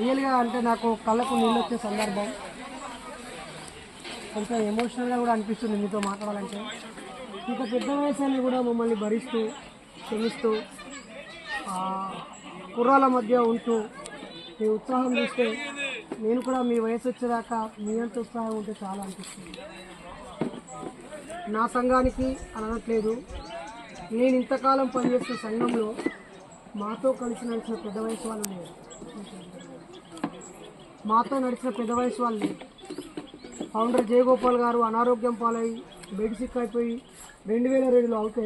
రియల్గా అంటే నాకు కళ్ళకు నీళ్ళు వచ్చే సందర్భం. కొంచెం ఎమోషనల్గా కూడా అనిపిస్తుంది మీతో మాట్లాడాలంటే. ఇంత పెద్ద వయసాన్ని కూడా మమ్మల్ని భరిస్తూ క్షమిస్తూ కుర్రాల మధ్య ఉంటూ మీ ఉత్సాహం చూస్తే నేను కూడా మీ వయసు వచ్చేదాకా మీ అంత ఉత్సాహం ఉంటే చాలా అనిపిస్తుంది. నా సంఘానికి అని అనట్లేదు నేను ఇంతకాలం పనిచేసిన సంఘంలో మాతో కలిసి నడిచిన పెద్ద వయసు వాళ్ళు లేరు. మాతో నడిచిన పెద్ద వయసు వాళ్ళు ఫౌండర్ జయగోపాల్ గారు అనారోగ్యం పాలై బెడ్ సిక్ అయిపోయి రెండు వేల రెండులో అవుతే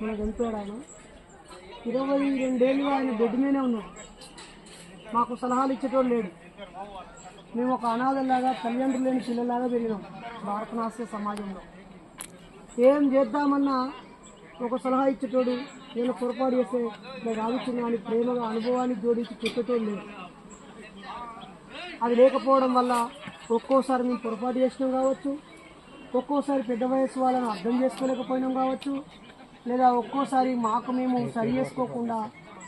మన చనిపోయాడు ఆయన. ఇరవై రెండేళ్ళుగా ఆయన బెడ్ మీదనే ఉన్నాం మాకు సలహాలు ఇచ్చేటోడు లేడు. మేము ఒక అనాథలాగా తల్లిదండ్రులు లేని పిల్లలాగా పెరిగినాం భారతనాస్య సమాజంలో. ఏం చేద్దామన్నా ఒక సలహా ఇచ్చేటోడు నేను పొరపాటు చేస్తే నేను రావిచ్చిన అని ప్రేమగా అనుభవాన్ని జోడించి చెప్పేటోడు లేదు అది లేకపోవడం వల్ల ఒక్కోసారి మేము పొరపాటు చేసినాం కావచ్చు ఒక్కోసారి పెద్ద వయసు వాళ్ళని అర్థం చేసుకోలేకపోయినాం కావచ్చు లేదా ఒక్కోసారి మాకు మేము సరి చేసుకోకుండా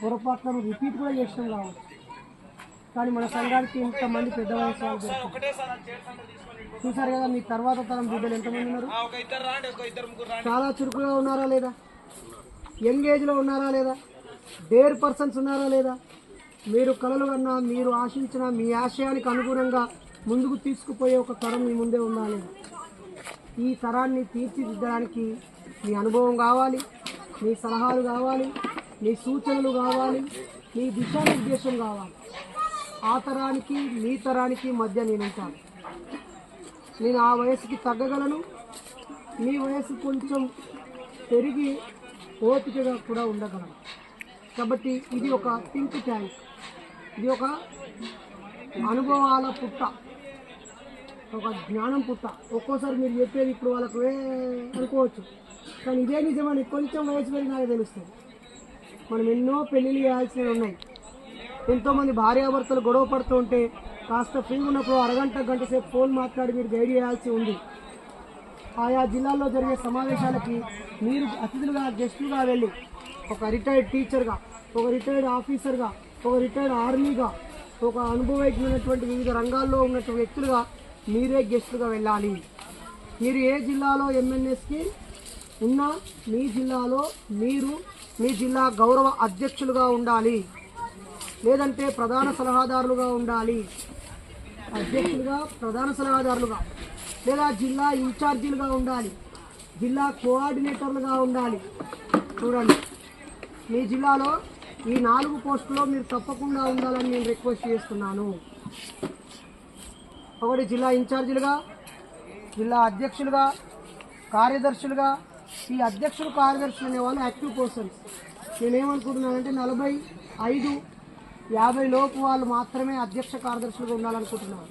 పొరపాట్లను రిపీట్ కూడా చేసినాం కావచ్చు. కానీ మన సంఘానికి ఇంతమంది పెద్ద వయసు వాళ్ళు. చూసారు కదా మీ తర్వాత తరం బిడ్డలు ఎంతమంది ఉన్నారు? చాలా చురుకుగా ఉన్నారా లేదా? యంగ్ ఏజ్లో ఉన్నారా లేదా? డేర్ పర్సన్స్ ఉన్నారా లేదా? మీరు కలలు కన్నా మీరు ఆశించిన మీ ఆశయానికి అనుగుణంగా ముందుకు తీసుకుపోయే ఒక తరం మీ ముందే ఉండాలి. ఈ తరాన్ని తీర్చిదిద్దడానికి మీ అనుభవం కావాలి మీ సలహాలు కావాలి మీ సూచనలు కావాలి మీ దిశానిర్దేశం కావాలి. ఆ తరానికి మీ తరానికి మధ్య నేను ఉంటాను నేను ఆ వయసుకి తగ్గగలను మీ వయసు కొంచెం పెరిగి ఓపికగా కూడా ఉండగలను. కాబట్టి ఇది ఒక థింక్ ట్యాంక్. ఇది ఒక అనుభవాల పుట్ట. ఒక జ్ఞానం పుట్ట. ఒక్కోసారి మీరు చెప్పేది ఇప్పుడు వాళ్ళకు అనుకోవచ్చు. కానీ ఇదే నిజమని కొంచెం వయసు పెరిగినాక తెలుస్తుంది. మనం ఎన్నో పెళ్ళిళ్ళు చేయాల్సినవి ఉన్నాయి. ఎంతోమంది భార్యాభర్తలు గొడవ పడుతూ ఉంటే కాస్త ఫ్రీ ఉన్నప్పుడు అరగంట గంట సేపు ఫోన్ మాట్లాడి మీరు గైడ్ చేయాల్సి ఉంది. ఆయా జిల్లాల్లో జరిగే సమావేశాలకి మీరు అతిథులుగా గెస్టులుగా వెళ్ళి ఒక రిటైర్డ్ టీచర్గా ఒక రిటైర్డ్ ఆఫీసర్గా ఒక రిటైర్డ్ ఆర్మీగా ఒక అనుభవజ్ఞమైనటువంటి వివిధ రంగాల్లో ఉన్నటువంటి వ్యక్తులుగా మీరే గెస్టులుగా వెళ్ళాలి. మీరు ఏ జిల్లాలో ఎంఎన్ఎస్కి ఉన్నా మీ జిల్లాలో మీరు మీ జిల్లా గౌరవ అధ్యక్షులుగా ఉండాలి. లేదంటే ప్రధాన సలహాదారులుగా ఉండాలి. అధ్యక్షులుగా ప్రధాన సలహాదారులుగా లేదా జిల్లా ఇన్ఛార్జీలుగా ఉండాలి. జిల్లా కోఆర్డినేటర్లుగా ఉండాలి. చూడండి. మీ జిల్లాలో ఈ నాలుగు పోస్టులో మీరు తప్పకుండా ఉండాలని నేను రిక్వెస్ట్ చేస్తున్నాను. ఒకటి జిల్లా ఇన్ఛార్జీలుగా జిల్లా అధ్యక్షులుగా కార్యదర్శులుగా ఈ అధ్యక్షులు కార్యదర్శులు అనే వాళ్ళు యాక్టివ్ పర్సన్స్. నేనేమనుకుంటున్నానంటే నలభై ఐదు యాభై లోపు వాళ్ళు మాత్రమే అధ్యక్ష కార్యదర్శులుగా ఉండాలనుకుంటున్నాను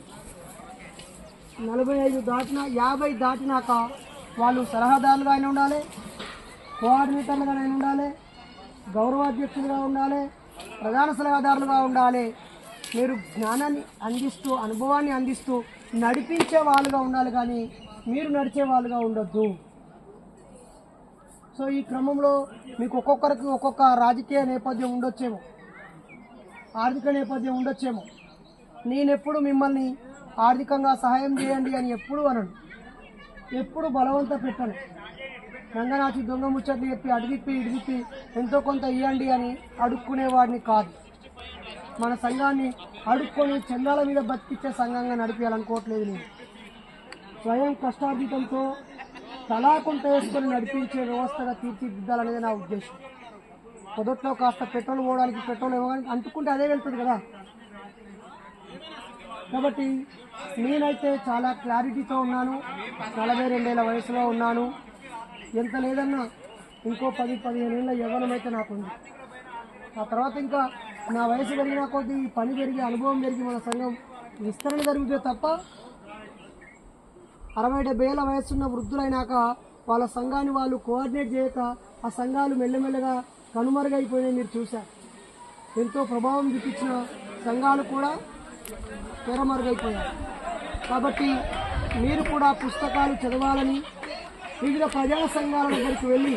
నలభై ఐదు దాటిన యాభై దాటినాక వాళ్ళు సలహాదారులుగా అయినా ఉండాలి కోఆర్డినేటర్లుగా అయినా ఉండాలి గౌరవాధ్యక్షులుగా ఉండాలి ప్రధాన సలహాదారులుగా ఉండాలి. మీరు జ్ఞానాన్ని అందిస్తూ అనుభవాన్ని అందిస్తూ నడిపించే వాళ్ళుగా ఉండాలి కానీ మీరు నడిచే వాళ్ళుగా ఉండొద్దు. సో ఈ క్రమంలో మీకు ఒక్కొక్కరికి ఒక్కొక్క రాజకీయ నేపథ్యం ఉండొచ్చేమో. ఆర్థిక నేపథ్యం ఉండొచ్చేమో. నేనెప్పుడు మిమ్మల్ని ఆర్థికంగా సహాయం చేయండి అని ఎప్పుడు అనను. ఎప్పుడు బలవంత పెట్టను. రంగనాథి దొంగ ముచ్చట్లు చెప్పి అడిగిప్పి ఇడిగిప్పి ఎంతో కొంత ఇవ్వండి అని అడుక్కునేవాడిని కాదు. మన సంఘాన్ని అడుక్కొని చందాల మీద బతికిచ్చే సంఘంగా నడిపించాలనుకోవట్లేదు నేను. స్వయం కష్టార్జితంతో తలాకుంట వేసుకొని నడిపించే వ్యవస్థగా తీర్చిదిద్దాలనేది నా ఉద్దేశం. మొదట్లో కాస్త పెట్రోల్ పోవడానికి పెట్రోల్ ఇవ్వడానికి అంటుకుంటే అదే వెళ్తుంది కదా. కాబట్టి నేనైతే చాలా క్లారిటీతో ఉన్నాను. నలభై రెండేళ్ళ వయసులో ఉన్నాను. ఎంత లేదన్నా ఇంకో పది పదిహేను ఏళ్ళ యవ్వనం అయితే నాకుంది. ఆ తర్వాత ఇంకా నా వయసు పెరిగిన కొద్దీ ఈ పని పెరిగి అనుభవం పెరిగి మన సంఘం విస్తరణ జరిగితే తప్ప అరవై డెబ్బై ఏళ్ళ వయసున్న వృద్ధులైనాక వాళ్ళ సంఘాన్ని వాళ్ళు కోఆర్డినేట్ చేయక ఆ సంఘాలు మెల్లమెల్లగా కనుమరుగైపోయినాయి మీరు చూశారు. ఎంతో ప్రభావం చూపించిన సంఘాలు కూడా తెరమరుగైపోయాయి. కాబట్టి మీరు కూడా పుస్తకాలు చదవాలని వివిధ ప్రజా సంఘాల దగ్గరికి వెళ్ళి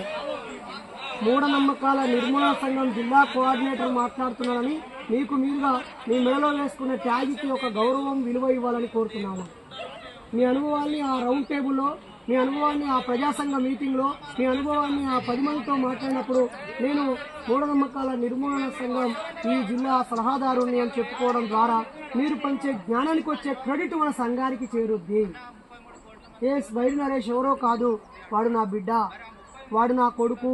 మూఢనమ్మకాల నిర్మూలన సంఘం జిల్లా కోఆర్డినేటర్ మాట్లాడుతున్నానని మీకు మీరుగా మీ మెడలో వేసుకున్న ట్యాగ్కి ఒక గౌరవం విలువ ఇవ్వాలని కోరుతున్నాను మీ అనుభవాన్ని ఆ రౌండ్ టేబుల్లో మీ అనుభవాన్ని ఆ ప్రజాసంఘ మీటింగ్లో మీ అనుభవాన్ని ఆ పది మందితో మాట్లాడినప్పుడు నేను మూఢనమ్మకాల నిర్మూలన సంఘం ఈ జిల్లా సలహాదారుని అని చెప్పుకోవడం ద్వారా మీరు పంచే జ్ఞానానికి వచ్చే క్రెడిట్ మన సంఘానికి చేరుద్ది. ఏ బైరి నరేష్ ఎవరో కాదు. వాడు నా బిడ్డ. వాడు నా కొడుకు.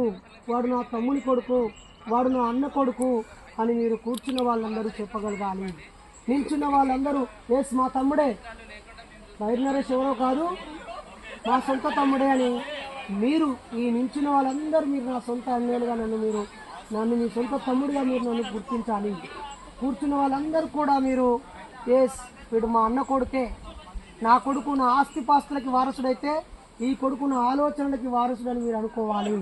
వాడు నా తమ్ముని కొడుకు. వాడు నా అన్న కొడుకు అని మీరు కూర్చున్న వాళ్ళందరూ చెప్పగలగాలి. నిల్చున్న వాళ్ళందరూ ఎస్ మా తమ్ముడే. బైరి నరేష్ ఎవరో కాదు నా సొంత తమ్ముడే అని మీరు ఈ నిల్చున్న వాళ్ళందరూ మీరు నా సొంత అన్నేలుగా నన్ను మీరు నన్ను మీ సొంత తమ్ముడిగా మీరు నన్ను గుర్తించాలి. కూర్చున్న వాళ్ళందరూ కూడా మీరు ఎస్ వీడు మా అన్న కొడుకే. నా కొడుకు నా ఆస్తిపాస్తులకి వారసుడైతే ఈ కొడుకు నా ఆలోచనలకి వారసుడని మీరు అనుకోవాలి.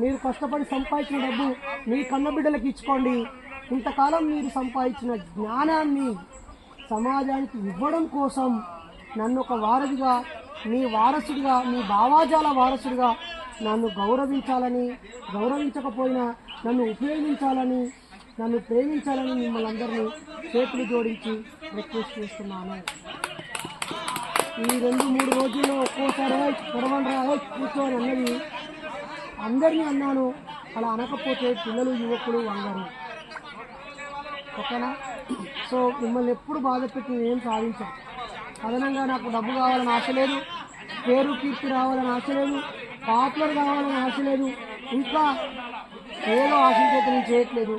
మీరు కష్టపడి సంపాదించిన డబ్బు మీ కన్న బిడ్డలకు ఇచ్చుకోండి. ఇంతకాలం మీరు సంపాదించిన జ్ఞానాన్ని సమాజానికి ఇవ్వడం కోసం నన్ను ఒక వారధిగా మీ వారసుడిగా మీ భావాజాల వారసుడిగా నన్ను గౌరవించాలని గౌరవించకపోయినా నన్ను ఉపయోగించాలని నన్ను ప్రేమించాలని మిమ్మల్ని అందరినీ చేతులు జోడించి రిక్వెస్ట్ చేస్తున్నాను. ఈ రెండు మూడు రోజుల్లో ఒక్కోసారి "ఏయ్, పొడవండి కూర్చోని అన్నది అందరినీ అన్నాను అలా అనకపోతే పిల్లలు యువకులు అందరు ఓకేనా? సో మిమ్మల్ని ఎప్పుడు బాధ పెట్టి నేను సాధించాను. అదనంగా నాకు డబ్బు కావాలని ఆశ లేదు పేరు కీర్తి రావాలని ఆశ లేదు పాపులర్ కావాలని ఆశ లేదు ఇంకా ఏదో ఆశించేది నేను చేయట్లేదు.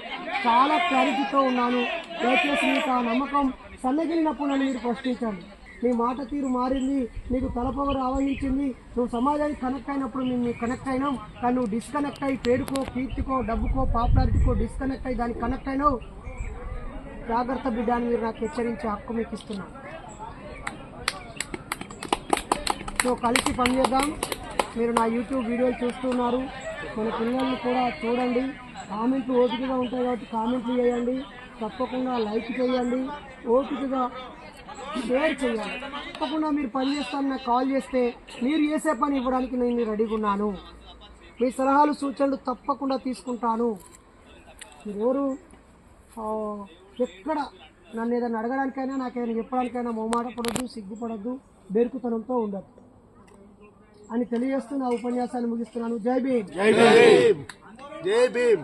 చాలా క్లారిటీతో ఉన్నాను. దయచేసి మీకు ఆ నమ్మకం సన్నగిలినప్పుడు నన్ను మీరు ప్రశ్నించండి. నీ మాట తీరు మారింది నీకు తలపవరు ఆవహించింది. నువ్వు సమాజానికి కనెక్ట్ అయినప్పుడు మేము నీకు కనెక్ట్ అయినాం. కానీ నువ్వు డిస్కనెక్ట్ అయ్యి పేరుకో కీర్తికో డబ్బుకో పాపులారిటీకో డిస్కనెక్ట్ అయ్యి దానికి కనెక్ట్ అయినావు. జాగ్రత్త బిడ్డ అని మీరు నాకు హెచ్చరించే హక్కు మీకు ఇస్తున్నాను సో కలిసి పనిచేద్దాం మీరు నా యూట్యూబ్ వీడియోలు చూస్తున్నారు మన పిల్లల్ని కూడా చూడండి. కామెంట్లు ఓపికగా ఉంటాయి కాబట్టి కామెంట్లు చేయండి. తప్పకుండా లైక్ చేయండి. ఓపికగా షేర్ చేయాలి. తప్పకుండా మీరు పని చేస్తాను నాకు కాల్ చేస్తే మీరు చేసే పని ఇవ్వడానికి నేను రెడీగా ఉన్నాను. మీ సలహాలు సూచనలు తప్పకుండా తీసుకుంటాను. మీరెవరు? ఎక్కడ? నన్ను ఏదైనా అడగడానికైనా నాకేదైనా చెప్పడానికైనా మొహమాటపడద్దు సిగ్గుపడద్దు బెరుకుతనంతో ఉండదు అని తెలియజేస్తూ నా ఉపన్యాసాన్ని ముగిస్తున్నాను. జై భీమ్. జై భీమ్. జై భీమ్.